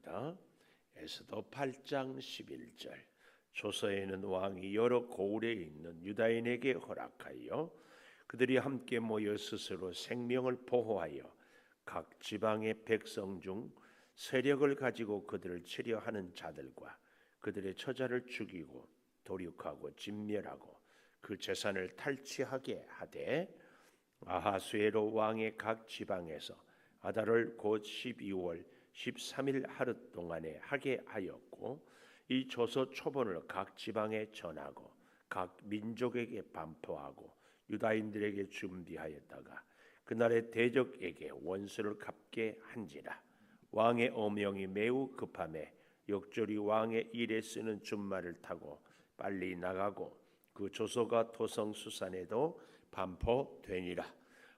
합니다. 에스더 8장 11절 조서에는 왕이 여러 고을에 있는 유다인에게 허락하여 그들이 함께 모여 스스로 생명을 보호하여 각 지방의 백성 중 세력을 가지고 그들을 치려하는 자들과 그들의 처자를 죽이고 도륙하고 진멸하고 그 재산을 탈취하게 하되 아하수에로 왕의 각 지방에서 아달을 곧 12월 13일 하루 동안에 하게 하였고 이 조서 초본을 각 지방에 전하고 각 민족에게 반포하고 유다인들에게 준비하였다가 그날의 대적에게 원수를 갚게 한지라. 왕의 어명이 매우 급함에 역절이 왕의 일에 쓰는 준말을 타고 빨리 나가고 그 조서가 토성 수산에도 반포되니라.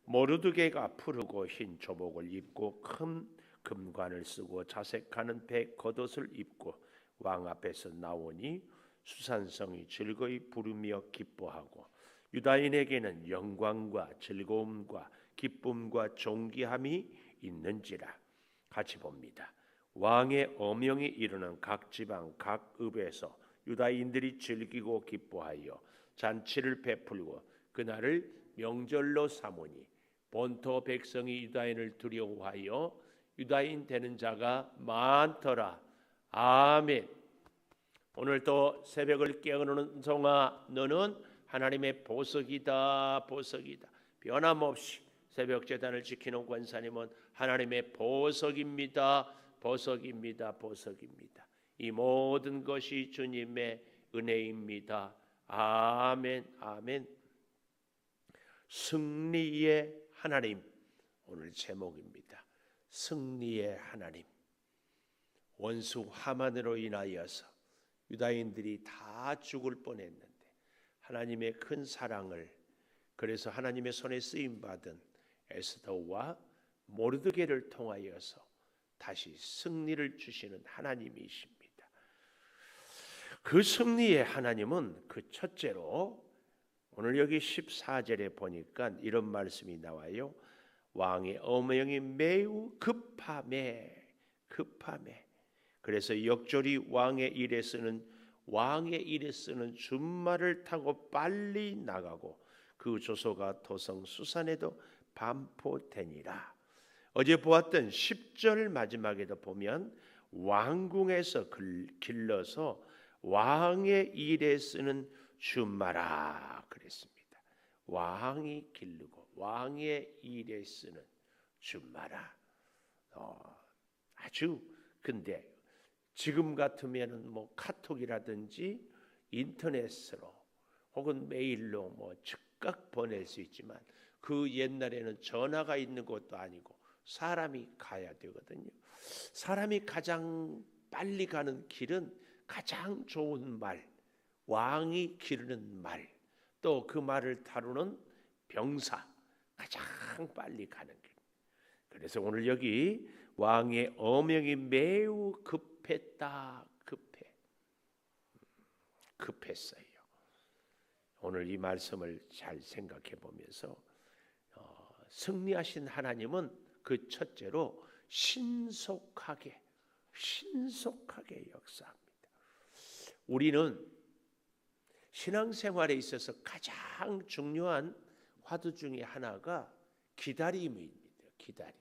모르드게가 푸르고 흰 조복을 입고 큰 금관을 쓰고 자색하는 배 겉옷을 입고 왕 앞에서 나오니 수산성이 즐거이 부르며 기뻐하고 유다인에게는 영광과 즐거움과 기쁨과 존귀함이 있는지라 같이 봅니다. 왕의 어명이 이르는 각 지방 각 읍에서 유다인들이 즐기고 기뻐하여 잔치를 베풀고 그날을 명절로 삼으니 본토 백성이 유다인을 두려워하여 유다인 되는 자가 많더라. 아멘. 오늘 또 새벽을 깨우는 성아 너는 하나님의 보석이다 보석이다. 변함없이 새벽 재단을 지키는 권사님은 하나님의 보석입니다 보석입니다 보석입니다. 이 모든 것이 주님의 은혜입니다. 아멘 아멘. 승리의 하나님 오늘 제목입니다 승리의 하나님 원수 하만으로 인하여서 유다인들이 다 죽을 뻔했는데 하나님의 큰 사랑을 그래서 하나님의 손에 쓰임 받은 에스더와 모르드게를 통하여서 다시 승리를 주시는 하나님이십니다. 그 승리의 하나님은 그 첫째로 오늘 여기 14절에 보니까 이런 말씀이 나와요. 왕의 어명이 매우 급함에 급함에 그래서 역절이 왕의 일에 쓰는 왕의 일에 쓰는 준말을 타고 빨리 나가고 그 조소가 도성 수산에도 반포되니라. 어제 보았던 10절 마지막에도 보면 왕궁에서 길러서 왕의 일에 쓰는 준마라 그랬습니다. 왕이 기르고 왕의 일에 쓰는 준마라. 어, 아주 근데 지금 같으면은 뭐 카톡이라든지 인터넷으로 혹은 메일로 뭐 즉각 보낼 수 있지만 그 옛날에는 전화가 있는 것도 아니고 사람이 가야 되거든요. 사람이 가장 빨리 가는 길은 가장 좋은 말, 왕이 기르는 말, 또 그 말을 다루는 병사 가장 빨리 가는 길. 그래서 오늘 여기 왕의 어명이 매우 급했다. 급해. 급했어요. 오늘 이 말씀을 잘 생각해 보면서 어, 승리하신 하나님은 그 첫째로 신속하게 신속하게 역사합니다. 우리는 신앙생활에 있어서 가장 중요한 화두 중에 하나가 기다림입니다. 기다려.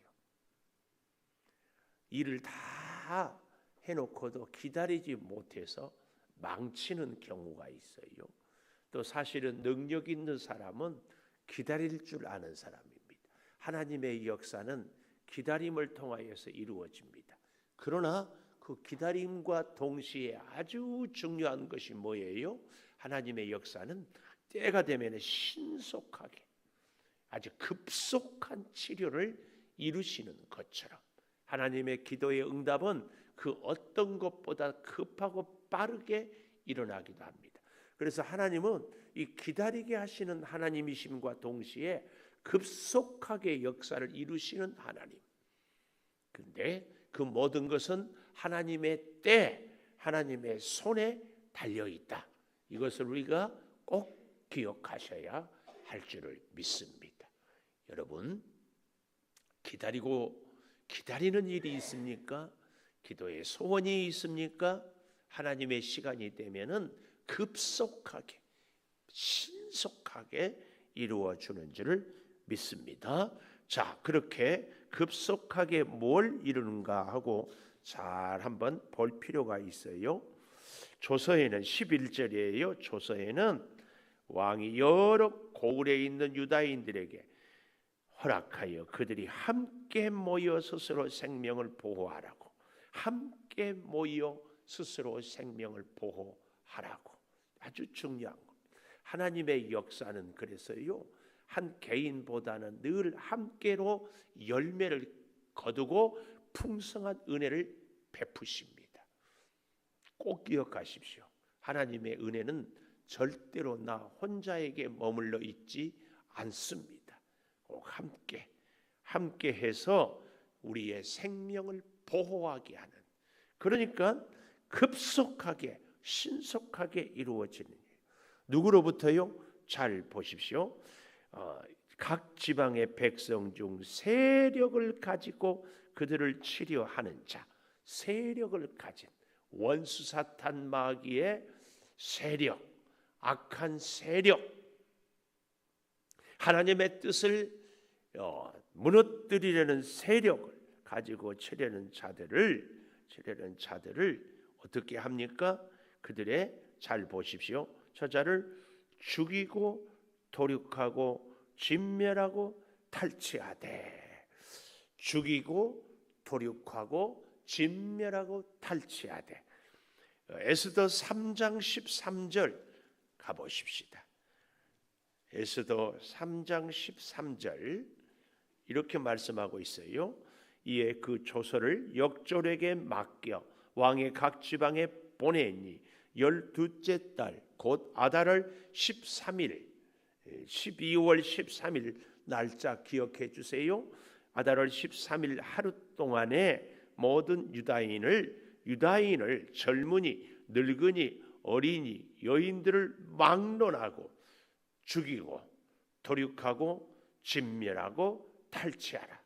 일을 다 해놓고도 기다리지 못해서 망치는 경우가 있어요. 또 사실은 능력 있는 사람은 기다릴 줄 아는 사람입니다. 하나님의 역사는 기다림을 통하여서 이루어집니다. 그러나 그 기다림과 동시에 아주 중요한 것이 뭐예요? 하나님의 역사는 때가 되면 신속하게 아주 급속한 치료를 이루시는 것처럼 하나님의 기도의 응답은 그 어떤 것보다 급하고 빠르게 일어나기도 합니다. 그래서 하나님은 이 기다리게 하시는 하나님이심과 동시에 급속하게 역사를 이루시는 하나님. 근데 그 모든 것은 하나님의 때, 하나님의 손에 달려 있다. 이것을 우리가 꼭 기억하셔야 할 줄을 믿습니다. 여러분, 기다리고 기다리는 일이 있습니까? 기도에 소원이 있습니까? 하나님의 시간이 되면은 급속하게 신속하게 이루어 주는 줄을 믿습니다. 자, 그렇게 급속하게 뭘 이루는가 하고 잘 한번 볼 필요가 있어요. 조서에는 11절이에요. 조서에는 왕이 여러 고을에 있는 유다인들에게 허락하여 그들이 함께 모여 스스로 생명을 보호하라고 함께 모여 스스로 생명을 보호하라고 아주 중요한 것. 하나님의 역사는 그래서요 한 개인보다는 늘 함께로 열매를 거두고 풍성한 은혜를 베푸십니다. 꼭 기억하십시오. 하나님의 은혜는 절대로 나 혼자에게 머물러 있지 않습니다. 꼭 함께 함께 해서 우리의 생명을 보호하게 하는 그러니까 급속하게 신속하게 이루어지는 일. 누구로부터요? 잘 보십시오. 어, 각 지방의 백성 중 세력을 가지고 그들을 치료하는 자, 세력을 가진 원수 사탄 마귀의 세력, 악한 세력, 하나님의 뜻을 어, 무너뜨리려는 세력을 가지고 치려는 자들을 치려는 자들을 어떻게 합니까? 그들의 잘 보십시오. 저자를 죽이고 도륙하고 진멸하고 탈취하되 죽이고 도륙하고 진멸하고 탈취하되 에스더 3장 13절 가보십시다. 에스더 3장 13절 이렇게 말씀하고 있어요. 이에 그 조서를 역졸에게 맡겨 왕의 각 지방에 보내니 열두째 달 곧 아달을 13일 12월 13일 날짜 기억해 주세요. 아달월 13일 하루 동안에 모든 유다인을 유다인을 젊은이, 늙은이, 어린이, 여인들을 막론하고 죽이고 도륙하고 진멸하고 탈취하라.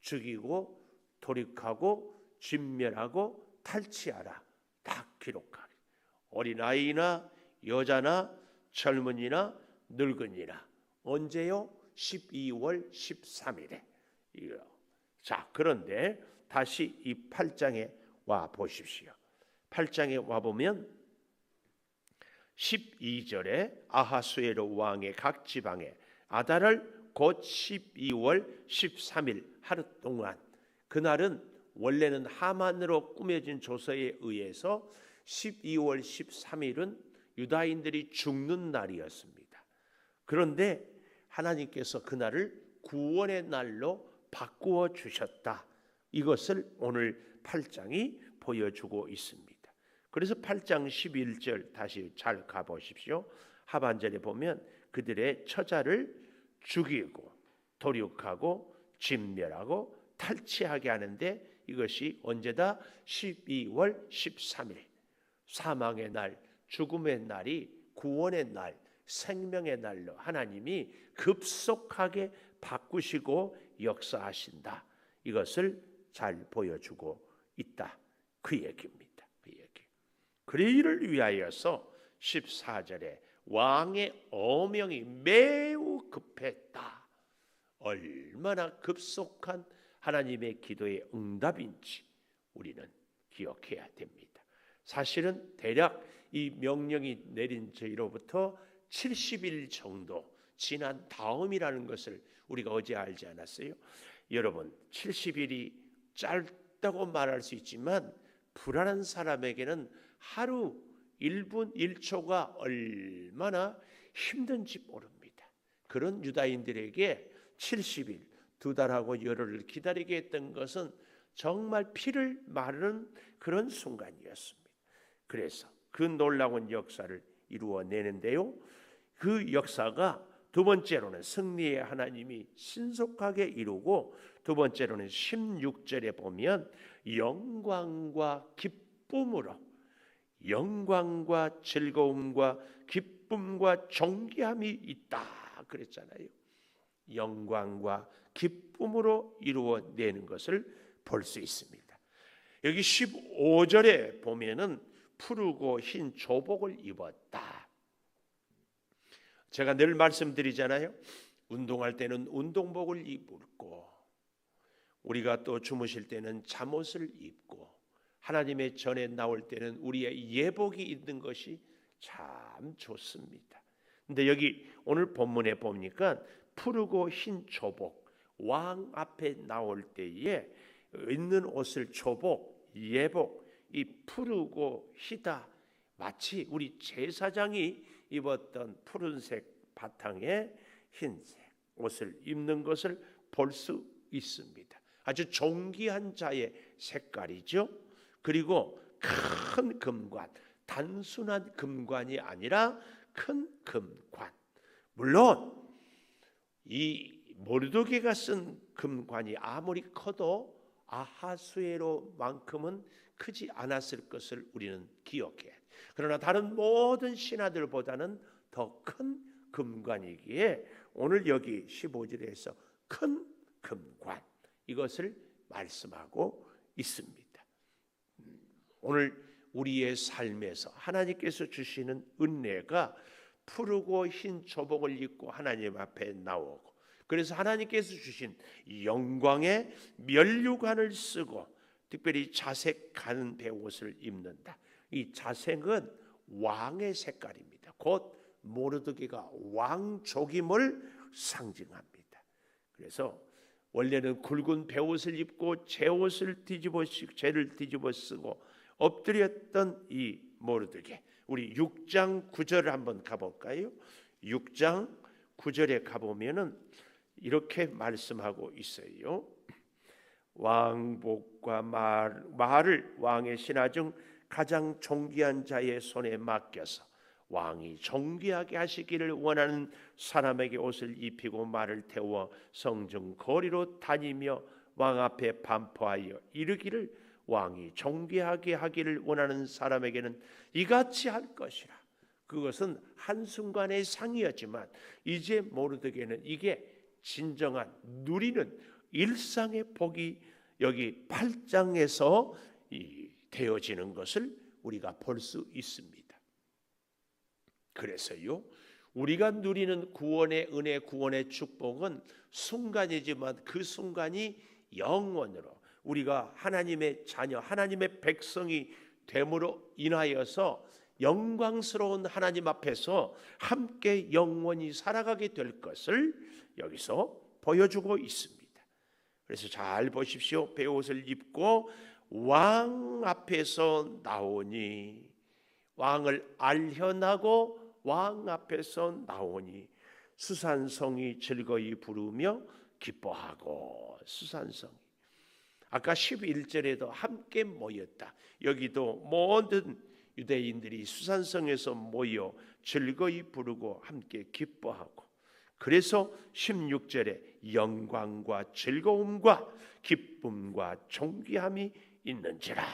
죽이고 도륙하고 진멸하고 탈취하라. 다 기록하리. 어린아이나 여자나 젊은이나 늙은이나 언제요? 12월 13일에. 자, 그런데 다시 이 8장에 와 보십시오. 8장에 와 보면 12절에 아하수에로 왕의 각 지방에 아달을 곧 12월 13일 하루 동안 그날은 원래는 하만으로 꾸며진 조서에 의해서 12월 13일은 유다인들이 죽는 날이었습니다. 그런데 하나님께서 그날을 구원의 날로 바꾸어 주셨다. 이것을 오늘 8장이 보여주고 있습니다. 그래서 8장 11절 다시 잘 가보십시오. 하반절에 보면 그들의 처자를 죽이고 도륙하고 진멸하고 탈취하게 하는데 이것이 언제다? 12월 13일 사망의 날, 죽음의 날이 구원의 날, 생명의 날로 하나님이 급속하게 바꾸시고 역사하신다. 이것을 잘 보여주고 있다. 그 얘기입니다. 그 얘기. 그 이를 위하여서 14절에 왕의 어명이 매우 급했다. 얼마나 급속한 하나님의 기도의 응답인지 우리는 기억해야 됩니다. 사실은 대략 이 명령이 내린 저희로부터 70일 정도 지난 다음이라는 것을 우리가 어제 알지 않았어요? 여러분, 70일이 짧다고 말할 수 있지만 불안한 사람에게는 하루 1분 1초가 얼마나 힘든지 모릅니다. 그런 유다인들에게 70일 두 달하고 열흘을 기다리게 했던 것은 정말 피를 마르는 그런 순간이었습니다. 그래서 그 놀라운 역사를 이루어내는데요. 그 역사가 두 번째로는 승리의 하나님이 신속하게 이루고 두 번째로는 16절에 보면 영광과 기쁨으로 영광과 즐거움과 기쁨과 존귀함이 있다 그랬잖아요. 영광과 기쁨으로 이루어내는 것을 볼 수 있습니다. 여기 15절에 보면은 푸르고 흰 조복을 입었다. 제가 늘 말씀드리잖아요. 운동할 때는 운동복을 입고 우리가 또 주무실 때는 잠옷을 입고 하나님의 전에 나올 때는 우리의 예복이 있는 것이 참 좋습니다. 근데 여기 오늘 본문에 보니까 푸르고 흰 조복 왕 앞에 나올 때에 있는 옷을 조복 예복 이 푸르고 희다 마치 우리 제사장이 입었던 푸른색 바탕에 흰색 옷을 입는 것을 볼 수 있습니다. 아주 존귀한 자의 색깔이죠. 그리고 큰 금관, 단순한 금관이 아니라 큰 금관. 물론 이 모르드게가 쓴 금관이 아무리 커도 아하수에로만큼은 크지 않았을 것을 우리는 기억해. 그러나 다른 모든 신하들보다는 더 큰 금관이기에 오늘 여기 15절에서 큰 금관 이것을 말씀하고 있습니다. 오늘 우리의 삶에서 하나님께서 주시는 은혜가 푸르고 흰 조복을 입고 하나님 앞에 나오고 그래서 하나님께서 주신 영광의 면류관을 쓰고 특별히 자색하는 배옷을 입는다. 이 자색은 왕의 색깔입니다. 곧 모르드기가 왕족임을 상징합니다. 그래서 원래는 굵은 배옷을 입고 제 옷을 뒤집어 죄를 뒤집어 쓰고 엎드렸던 이 모르드게 우리 6장 9절을 한번 가볼까요? 6장 9절에 가보면은 이렇게 말씀하고 있어요. 왕복과 말, 말을 왕의 신하 중 가장 존귀한 자의 손에 맡겨서 왕이 존귀하게 하시기를 원하는 사람에게 옷을 입히고 말을 태워 성중 거리로 다니며 왕 앞에 반포하여 이르기를 왕이 존귀하게 하기를 원하는 사람에게는 이같이 할 것이라. 그것은 한순간의 상이었지만 이제 모르드게는 이게 진정한 누리는 일상의 복이 여기 8장에서 되어지는 것을 우리가 볼 수 있습니다. 그래서요. 우리가 누리는 구원의 은혜, 구원의 축복은 순간이지만 그 순간이 영원으로 우리가 하나님의 자녀, 하나님의 백성이 됨으로 인하여서 영광스러운 하나님 앞에서 함께 영원히 살아가게 될 것을 여기서 보여주고 있습니다. 그래서 잘 보십시오. 배옷을 입고 왕 앞에서 나오니 왕을 알현하고 왕 앞에서 나오니 수산성이 즐거이 부르며 기뻐하고 수산성이 아까 11절에도 함께 모였다. 여기도 모든 유대인들이 수산성에서 모여 즐거이 부르고 함께 기뻐하고 그래서 16절에 영광과 즐거움과 기쁨과 존귀함이 있는지라.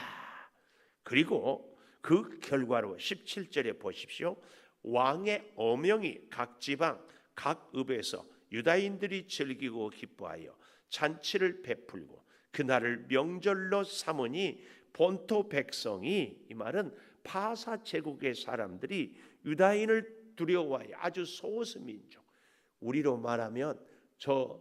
그리고 그 결과로 17절에 보십시오. 왕의 어명이 각 지방 각 읍에서 유다인들이 즐기고 기뻐하여 잔치를 베풀고 그날을 명절로 삼으니 본토 백성이 이 말은 파사 제국의 사람들이 유다인을 두려워하여 아주 소수 민족 우리로 말하면 저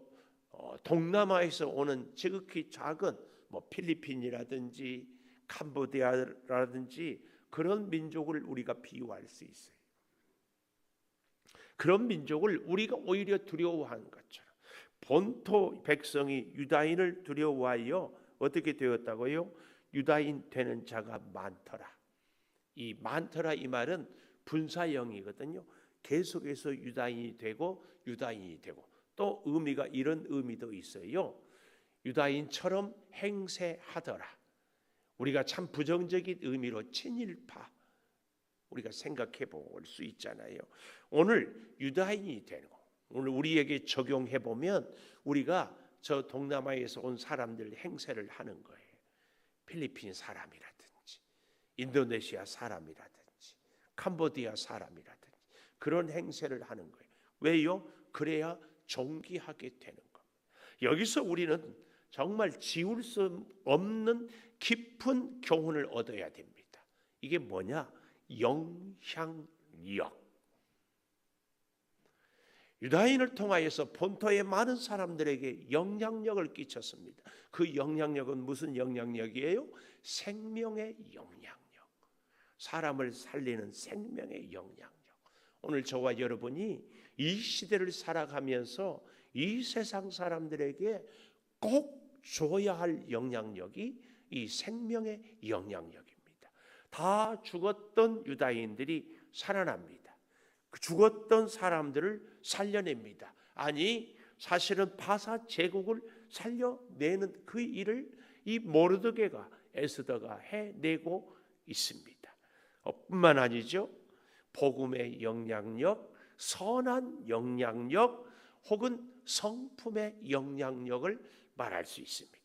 어, 동남아에서 오는 지극히 작은 뭐 필리핀이라든지 캄보디아라든지 그런 민족을 우리가 비유할 수 있어요. 그런 민족을 우리가 오히려 두려워하는 것처럼 본토 백성이 유다인을 두려워하여 어떻게 되었다고요? 유다인 되는 자가 많더라. 이 많더라 이 말은 분사형이거든요. 계속해서 유다인이 되고 유다인이 되고 또 의미가 이런 의미도 있어요. 유다인처럼 행세하더라. 우리가 참 부정적인 의미로 친일파 우리가 생각해 볼 수 있잖아요. 오늘 유다인이 되고 오늘 우리에게 적용해 보면 우리가 저 동남아에서 온 사람들 행세를 하는 거예요. 필리핀 사람이라든지 인도네시아 사람이라든지 캄보디아 사람이라든지 그런 행세를 하는 거예요. 왜요? 그래야 존귀하게 되는 겁니다. 여기서 우리는 정말 지울 수 없는 깊은 교훈을 얻어야 됩니다. 이게 뭐냐? 영향력. 유다인을 통하여서 본토의 많은 사람들에게 영향력을 끼쳤습니다. 그 영향력은 무슨 영향력이에요? 생명의 영향력. 사람을 살리는 생명의 영향력. 오늘 저와 여러분이 이 시대를 살아가면서 이 세상 사람들에게 꼭 줘야 할 영향력이 이 생명의 영향력입니다. 다 죽었던 유다인들이 살아납니다. 그 죽었던 사람들을 살려냅니다. 아니 사실은 바사 제국을 살려내는 그 일을 이 모르드게가 에스더가 해내고 있습니다. 어, 뿐만 아니죠. 복음의 영향력, 선한 영향력 혹은 성품의 영향력을 말할 수 있습니다.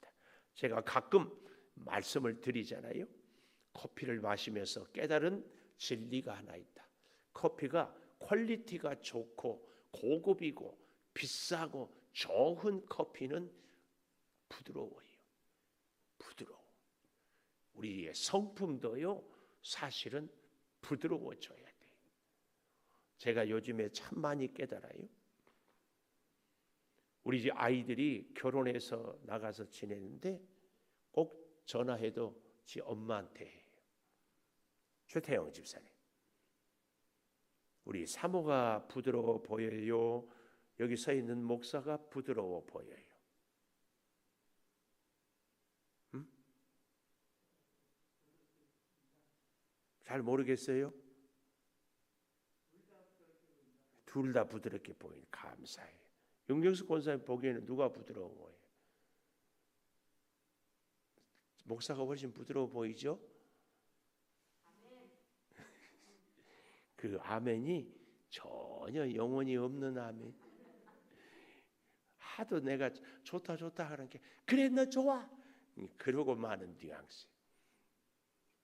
제가 가끔 말씀을 드리잖아요. 커피를 마시면서 깨달은 진리가 하나 있다. 커피가 퀄리티가 좋고 고급이고 비싸고 좋은 커피는 부드러워요. 부드러워. 우리의 성품도요, 사실은 부드러워져야 돼. 제가 요즘에 참 많이 깨달아요. 우리 집 아이들이 결혼해서 나가서 지내는데 꼭 전화해도 지 엄마한테 해요. 최태영 집사님. 우리 사모가 부드러워 보여요. 여기 서 있는 목사가 부드러워 보여요. 음? 잘 모르겠어요? 둘 다 부드럽게 보이니 감사해요. 윤경수 권사님 보기에는 누가 부드러워 보여요? 목사가 훨씬 부드러워 보이죠? 그 아멘이 전혀 영혼이 없는 아멘. 하도 내가 좋다 좋다 하는 게 그래 너 좋아. 그러고 많은 뉘앙스.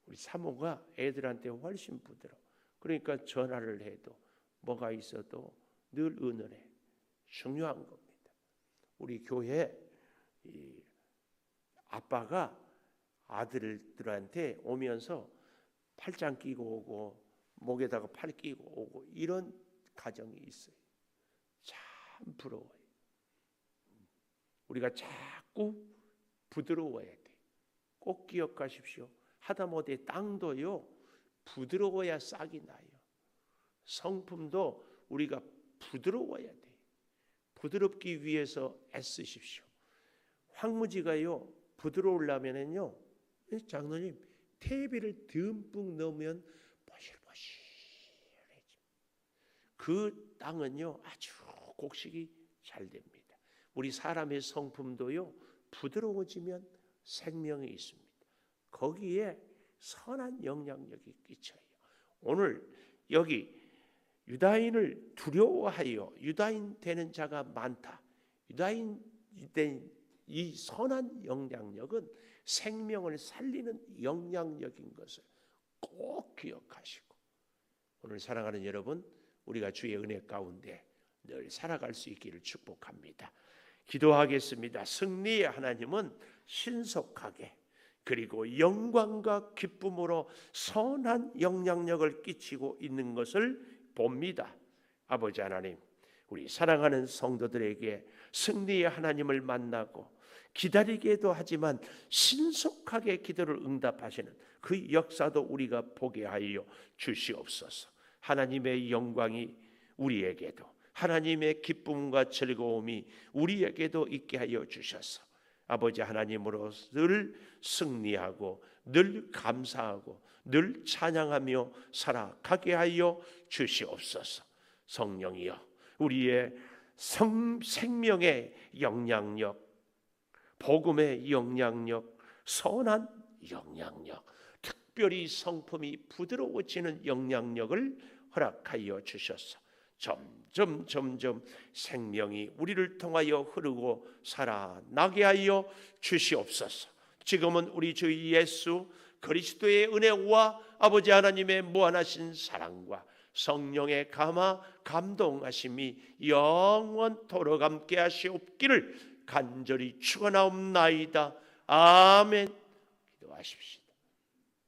우리 사모가 애들한테 훨씬 부드러. 그러니까 전화를 해도 뭐가 있어도 늘 은은해. 중요한 겁니다. 우리 교회 아빠가 아들들한테 오면서 팔짱 끼고 오고 목에다가 팔 끼고 오고 이런 가정이 있어요. 참 부러워요. 우리가 자꾸 부드러워야 돼. 꼭 기억하십시오. 하다못해 땅도요 부드러워야 싹이 나요. 성품도 우리가 부드러워야 돼. 부드럽기 위해서 애쓰십시오. 황무지가요 부드러우려면은요 장로님 테이블을 듬뿍 넣으면 보실보실해집니다. 그 땅은요 아주 곡식이 잘 됩니다. 우리 사람의 성품도요 부드러워지면 생명이 있습니다. 거기에 선한 영향력이 끼쳐요. 오늘 여기 유다인을 두려워하여 유다인 되는 자가 많다. 유다인 된 이 선한 영향력은 생명을 살리는 영향력인 것을 꼭 기억하시고 오늘 사랑하는 여러분 우리가 주의 은혜 가운데 늘 살아갈 수 있기를 축복합니다. 기도하겠습니다. 승리의 하나님은 신속하게 그리고 영광과 기쁨으로 선한 영향력을 끼치고 있는 것을 봅니다. 아버지 하나님, 우리 사랑하는 성도들에게 승리의 하나님을 만나고 기다리게도 하지만 신속하게 기도를 응답하시는 그 역사도 우리가 보게 하여 주시옵소서. 하나님의 영광이 우리에게도 하나님의 기쁨과 즐거움이 우리에게도 있게 하여 주셔서 아버지 하나님으로 늘 승리하고 늘 감사하고 늘 찬양하며 살아가게 하여 주시옵소서. 성령이여 우리의 성, 생명의 영향력, 복음의 영향력, 선한 영향력, 특별히 성품이 부드러워지는 영향력을 허락하여 주셔서 점점 점점 생명이 우리를 통하여 흐르고 살아나게 하여 주시옵소서. 지금은 우리 주 예수 그리스도의 은혜와 아버지 하나님의 무한하신 사랑과 성령의 감화 감동하심이 영원토록 함께 하시옵기를 간절히 축원하옵나이다. 아멘. 기도하십시오.